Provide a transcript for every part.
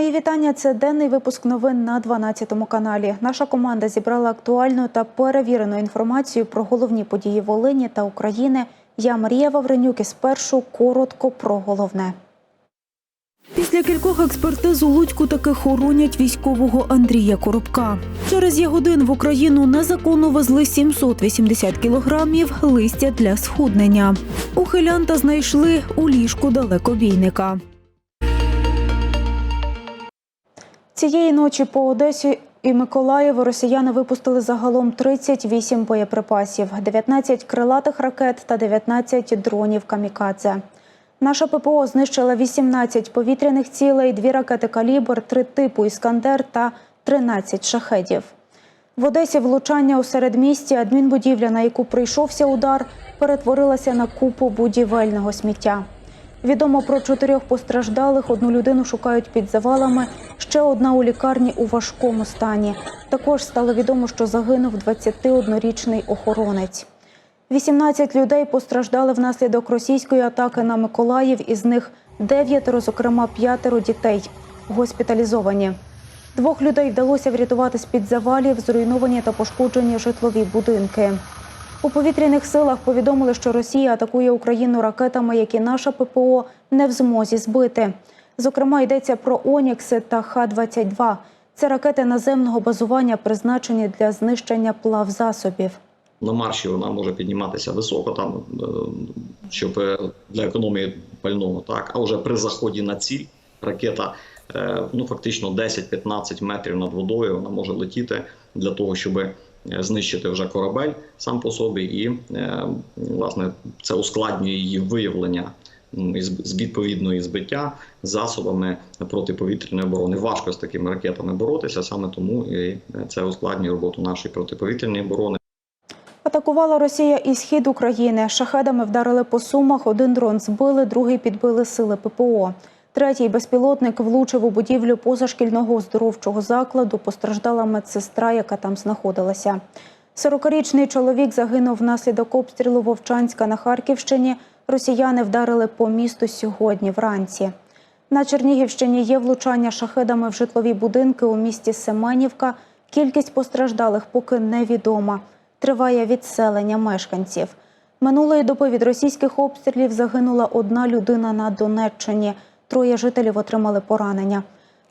Мої вітання. Це денний випуск новин на 12 каналі. Наша команда зібрала актуальну та перевірену інформацію про головні події Волині та України. Я Марія Вавренюк і спершу коротко про головне. Після кількох експертиз у Луцьку таки хоронять військового Андрія Коробка. Через Ягодин в Україну незаконно везли 780 кілограмів листя для схуднення. Ухилянта знайшли у ліжку далекобійника. Цієї ночі по Одесі і Миколаєву росіяни випустили загалом 38 боєприпасів, 19 крилатих ракет та 19 дронів камікадзе. Наша ППО знищила 18 повітряних цілей, дві ракети «Калібр», три типу «Іскандер» та 13 шахедів. В Одесі влучання у середмісті адмінбудівля, на яку прийшовся удар, перетворилася на купу будівельного сміття. Відомо про чотирьох постраждалих. Одну людину шукають під завалами. Ще одна у лікарні у важкому стані. Також стало відомо, що загинув 21-річний охоронець. 18 людей постраждали внаслідок російської атаки на Миколаїв. Із них дев'ятеро, зокрема п'ятеро дітей, госпіталізовані. Двох людей вдалося врятувати з під завалів, зруйновані та пошкоджені житлові будинки. У повітряних силах повідомили, що Росія атакує Україну ракетами, які наша ППО не в змозі збити. Зокрема, йдеться про Онікси та Х-22. Це ракети наземного базування, призначені для знищення плавзасобів. На марші вона може підніматися високо, там е, щоб е, для економії пального, так а вже при заході на ціль ракета е, ну фактично 10-15 метрів над водою вона може летіти для того, щоб знищити вже корабель сам по собі, і власне це ускладнює її виявлення з відповідної збиття засобами протиповітряної оборони. Важко з такими ракетами боротися, саме тому і це ускладнює роботу нашої протиповітряної оборони. Атакувала Росія і схід України. Шахедами вдарили по сумах. Один дрон збили, другий підбили сили ППО. Третій безпілотник влучив у будівлю позашкільного оздоровчого закладу. Постраждала медсестра, яка там знаходилася. 40-річний чоловік загинув внаслідок обстрілу Вовчанська на Харківщині. Росіяни вдарили по місту сьогодні вранці. На Чернігівщині є влучання шахедами в житлові будинки у місті Семенівка. Кількість постраждалих поки невідома. Триває відселення мешканців. Минулої доби від російських обстрілів загинула одна людина на Донеччині. Троє жителів отримали поранення.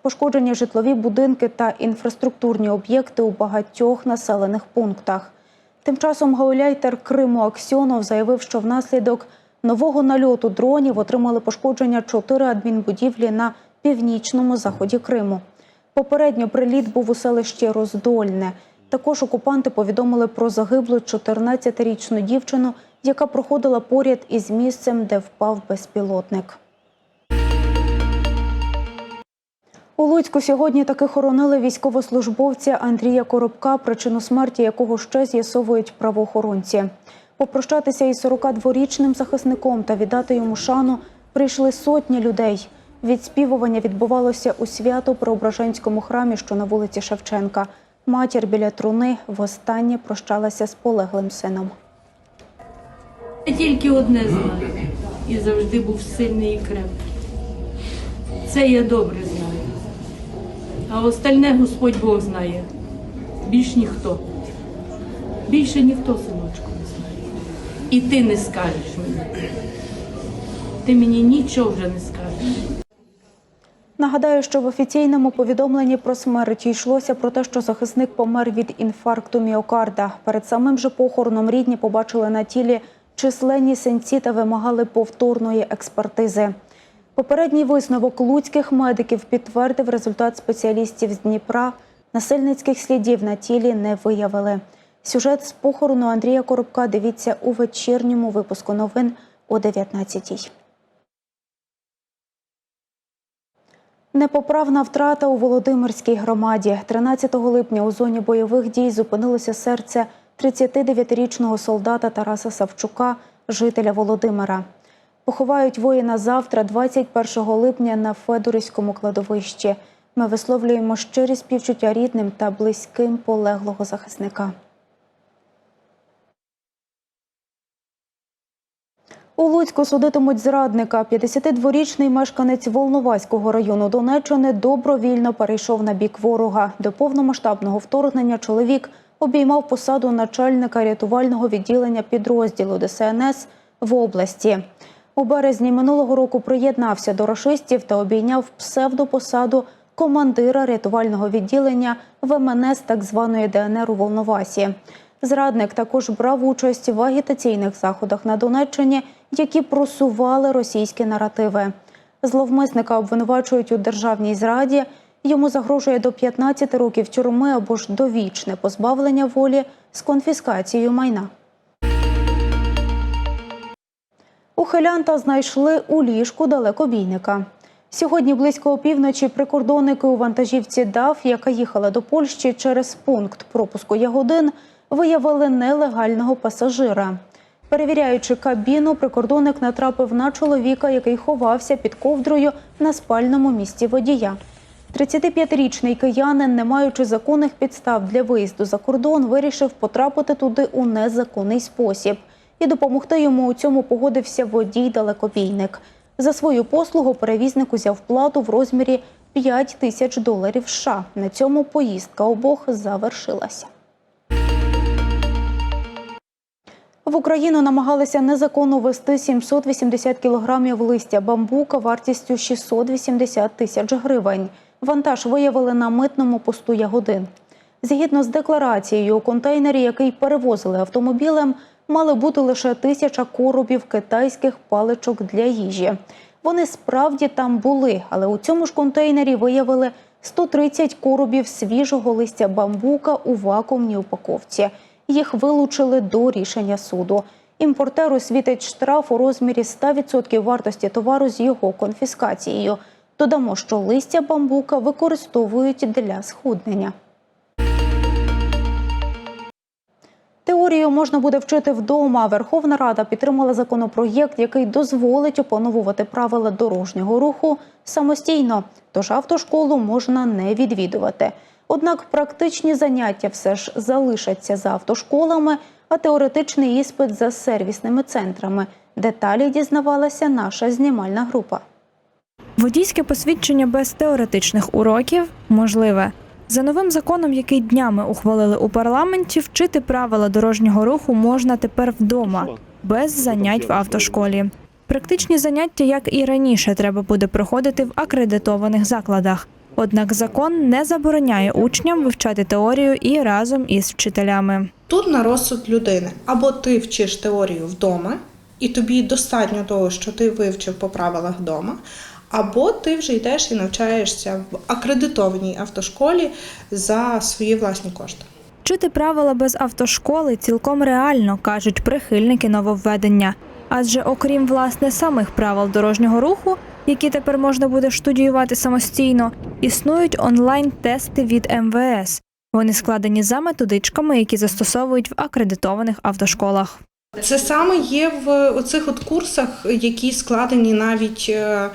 Пошкоджені житлові будинки та інфраструктурні об'єкти у багатьох населених пунктах. Тим часом гауляйтер Криму Аксьонов заявив, що внаслідок нового нальоту дронів отримали пошкодження чотири адмінбудівлі на північному заході Криму. Попередньо приліт був у селищі Роздольне. Також окупанти повідомили про загиблу 14-річну дівчину, яка проходила поряд із місцем, де впав безпілотник. У Луцьку сьогодні таки хоронили військовослужбовця Андрія Коробка, причину смерті якого ще з'ясовують правоохоронці. Попрощатися із 42-річним захисником та віддати йому шану прийшли сотні людей. Відспівування відбувалося у свято-преображенському храмі, що на вулиці Шевченка. Матір біля труни востаннє прощалася з полеглим сином. Тільки одне знаю. І завжди був сильний і крепкий. Це я добре знаю. А остальне Господь Бог знає. Більш ніхто. Більше ніхто, синочку, не знає. І ти не скажеш мені. Ти мені нічого вже не скажеш. Нагадаю, що в офіційному повідомленні про смерть йшлося про те, що захисник помер від інфаркту міокарда. Перед самим же похороном рідні побачили на тілі численні синці та вимагали повторної експертизи. Попередній висновок луцьких медиків підтвердив результат спеціалістів з Дніпра. Насильницьких слідів на тілі не виявили. Сюжет з похорону Андрія Коробка дивіться у вечірньому випуску новин о 19-й. Непоправна втрата у Володимирській громаді. 13 липня у зоні бойових дій зупинилося серце 39-річного солдата Тараса Савчука, жителя Володимира. Поховають воїна завтра, 21 липня, на Федорівському кладовищі. Ми висловлюємо щирі співчуття рідним та близьким полеглого захисника. У Луцьку судитимуть зрадника. 52-річний мешканець Волноваського району Донеччини добровільно перейшов на бік ворога. До повномасштабного вторгнення чоловік обіймав посаду начальника рятувального відділення підрозділу ДСНС в області. У березні минулого року приєднався до рашистів та обійняв псевдопосаду командира рятувального відділення ВМНС так званої ДНР у Волновасі. Зрадник також брав участь в агітаційних заходах на Донеччині, які просували російські наративи. Зловмисника обвинувачують у державній зраді. Йому загрожує до 15 років тюрми або ж довічне позбавлення волі з конфіскацією майна. Ухилянта знайшли у ліжку далекобійника. Сьогодні близько опівночі прикордонники у вантажівці ДАФ, яка їхала до Польщі через пункт пропуску Ягодин, виявили нелегального пасажира. Перевіряючи кабіну, прикордонник натрапив на чоловіка, який ховався під ковдрою на спальному місці водія. 35-річний киянин, не маючи законних підстав для виїзду за кордон, вирішив потрапити туди у незаконний спосіб. І допомогти йому у цьому погодився водій-далекобійник. За свою послугу перевізник узяв плату в розмірі 5 тисяч доларів США. На цьому поїздка обох завершилася. В Україну намагалися незаконно ввести 780 кілограмів листя бамбука вартістю 680 тисяч гривень. Вантаж виявили на митному посту Ягодин. Згідно з декларацією, у контейнері, який перевозили автомобілем, мали бути лише тисяча коробів китайських паличок для їжі. Вони справді там були, але у цьому ж контейнері виявили 130 коробів свіжого листя бамбука у вакуумній упаковці. Їх вилучили до рішення суду. Імпортеру світить штраф у розмірі 100% вартості товару з його конфіскацією. Додамо, що листя бамбука використовують для схуднення. Теорію можна буде вчити вдома. Верховна Рада підтримала законопроєкт, який дозволить опановувати правила дорожнього руху самостійно. Тож автошколу можна не відвідувати. Однак практичні заняття все ж залишаться за автошколами, а теоретичний іспит за сервісними центрами. Деталі дізнавалася наша знімальна група. Водійське посвідчення без теоретичних уроків можливе. За новим законом, який днями ухвалили у парламенті, вчити правила дорожнього руху можна тепер вдома, без занять в автошколі. Практичні заняття, як і раніше, треба буде проходити в акредитованих закладах. Однак закон не забороняє учням вивчати теорію і разом із вчителями. Тут на розсуд людини. Або ти вчиш теорію вдома, і тобі достатньо того, що ти вивчив по правилах вдома, або ти вже йдеш і навчаєшся в акредитованій автошколі за свої власні кошти. Вчити правила без автошколи цілком реально, кажуть прихильники нововведення. Адже окрім власне самих правил дорожнього руху, які тепер можна буде штудіювати самостійно, існують онлайн-тести від МВС. Вони складені за методичками, які застосовують в акредитованих автошколах. Це саме є в оцих от курсах, які складені навіть е,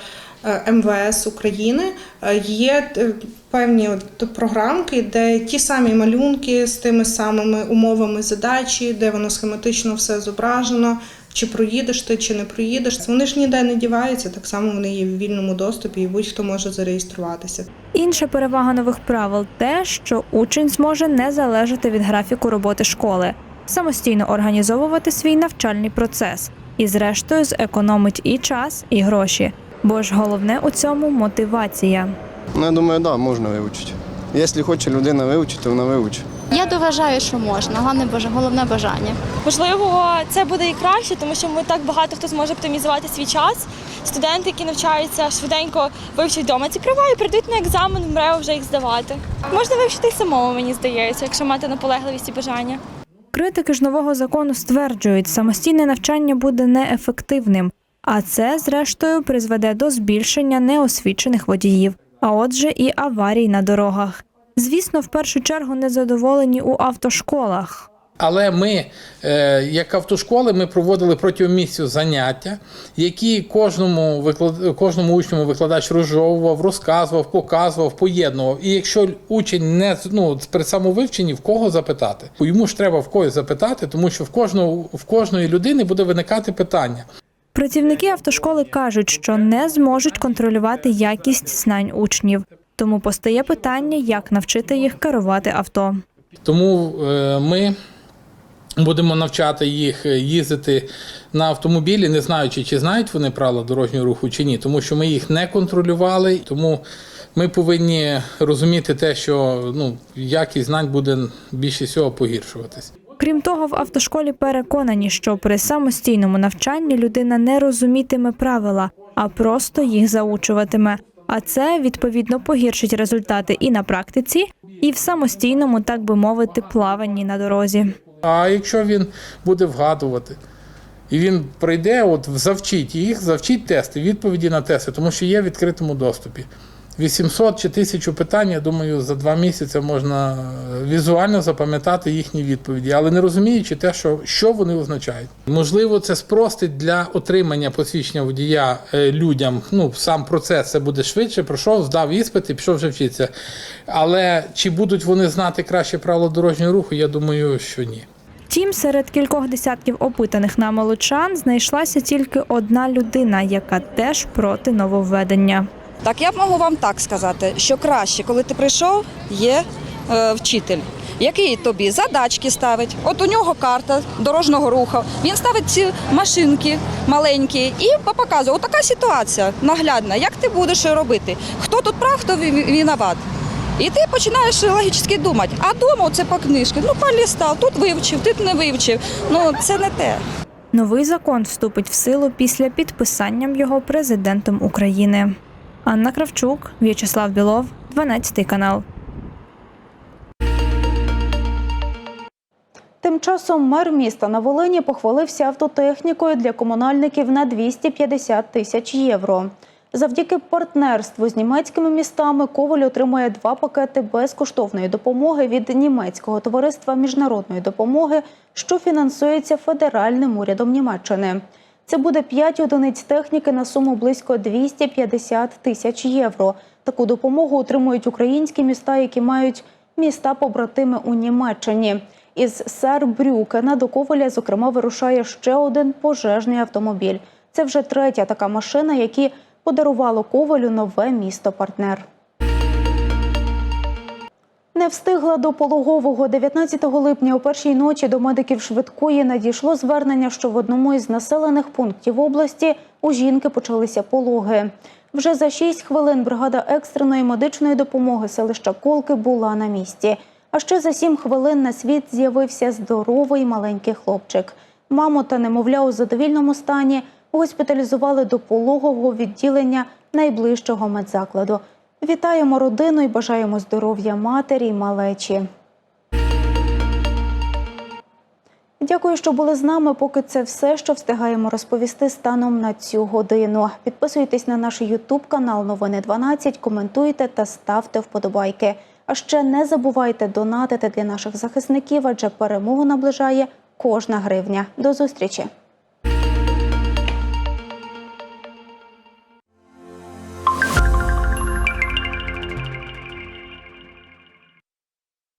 МВС України. Е, Є е, певні от програмки, де ті самі малюнки з тими самими умовами задачі, де воно схематично все зображено. Чи проїдеш ти, чи не проїдеш. Вони ж ніде не діваються, так само вони є в вільному доступі, і будь-хто може зареєструватися. Інша перевага нових правил те, що учень зможе не залежати від графіку роботи школи, самостійно організовувати свій навчальний процес і, зрештою, зекономить і час, і гроші. Бо ж головне у цьому мотивація. Ну, я думаю, да, можна вивчити. Якщо хоче людина вивчити, вона вивчить. Я доважаю, що можна. Головне бажа- головне бажання. Можливо, це буде і краще, тому що ми так багато хто зможе оптимізувати свій час. Студенти, які навчаються швиденько вивчать вдома ці права і прийдуть на екзамен, мрево вже їх здавати. Можна вивчити й самому, мені здається, якщо мати наполегливість і бажання. Критики ж нового закону стверджують, самостійне навчання буде неефективним, а це, зрештою, призведе до збільшення неосвічених водіїв, а отже, і аварій на дорогах. Звісно, в першу чергу незадоволені у автошколах. Але ми, е, як автошколи, ми проводили протягом місяця заняття, які кожному виклад... кожному учню викладач розжовував, розказував, показував, поєднував. І якщо учень не ну, при самовивченні, в кого запитати? Йому ж треба в когось запитати, тому що в кожного в кожної людини буде виникати питання. Працівники автошколи кажуть, що не зможуть контролювати якість знань учнів. Тому постає питання, як навчити їх керувати авто. Тому е, ми будемо навчати їх їздити на автомобілі, не знаючи, чи знають вони правила дорожнього руху чи ні, тому що ми їх не контролювали. Тому ми повинні розуміти те, що ну, якість знань буде більше всього погіршуватись. Крім того, в автошколі переконані, що при самостійному навчанні людина не розумітиме правила, а просто їх заучуватиме. А це відповідно погіршить результати і на практиці, і в самостійному, так би мовити, плаванні на дорозі. А якщо він буде вгадувати, і він прийде, от завчить їх, завчить тести, відповіді на тести, тому що є в відкритому доступі. 800 чи 1000 питань, я думаю, за два місяці можна е, візуально запам'ятати їхні відповіді, але не розуміючи те, що, що вони означають. Можливо, це спростить для отримання посвідчення водія е, людям. Ну, сам процес це буде швидше, пройшов, здав іспит і пішов вже вчитися. Але чи будуть вони знати краще правила дорожнього руху, я думаю, що ні. Втім, серед кількох десятків опитаних нами лучан знайшлася тільки одна людина, яка теж проти нововведення. Так я можу вам так сказати, що краще, коли ти прийшов, є е, вчитель, який тобі задачки ставить. От у нього карта дорожнього руху. Він ставить ці машинки маленькі і показує, отака ситуація наглядна. Як ти будеш робити? Хто тут прав, хто виноват? І ти починаєш логічно думати, а дома це по книжці, ну полістав, тут вивчив, тут не вивчив. Ну це не те. Новий закон вступить в силу після підписання його президентом України. Анна Кравчук, В'ячеслав Білов, 12 канал. Тим часом мер міста на Волині похвалився автотехнікою для комунальників на 250 тисяч євро. Завдяки партнерству з німецькими містами Коваль отримує два пакети безкоштовної допомоги від німецького товариства міжнародної допомоги, що фінансується федеральним урядом Німеччини. Це буде 5 одиниць техніки на суму близько 250 тисяч євро. Таку допомогу отримують українські міста, які мають міста побратими у Німеччині. Із Сарбрюкена до Коваля, зокрема, вирушає ще один пожежний автомобіль. Це вже третя така машина, які подарувало Ковалю нове місто-партнер. Не встигла до пологового 19 липня о першій ночі до медиків швидкої надійшло звернення, що в одному із населених пунктів області у жінки почалися пологи. Вже за 6 хвилин бригада екстреної медичної допомоги селища Колки була на місці. А ще за 7 хвилин на світ з'явився здоровий маленький хлопчик. Маму та немовля у задовільному стані госпіталізували до пологового відділення найближчого медзакладу. Вітаємо родину і бажаємо здоров'я матері й малечі. Дякую, що були з нами. Поки це все, що встигаємо розповісти станом на цю годину. Підписуйтесь на наш Ютуб канал Новини 12, коментуйте та ставте вподобайки. А ще не забувайте донатити для наших захисників, адже перемогу наближає кожна гривня. До зустрічі!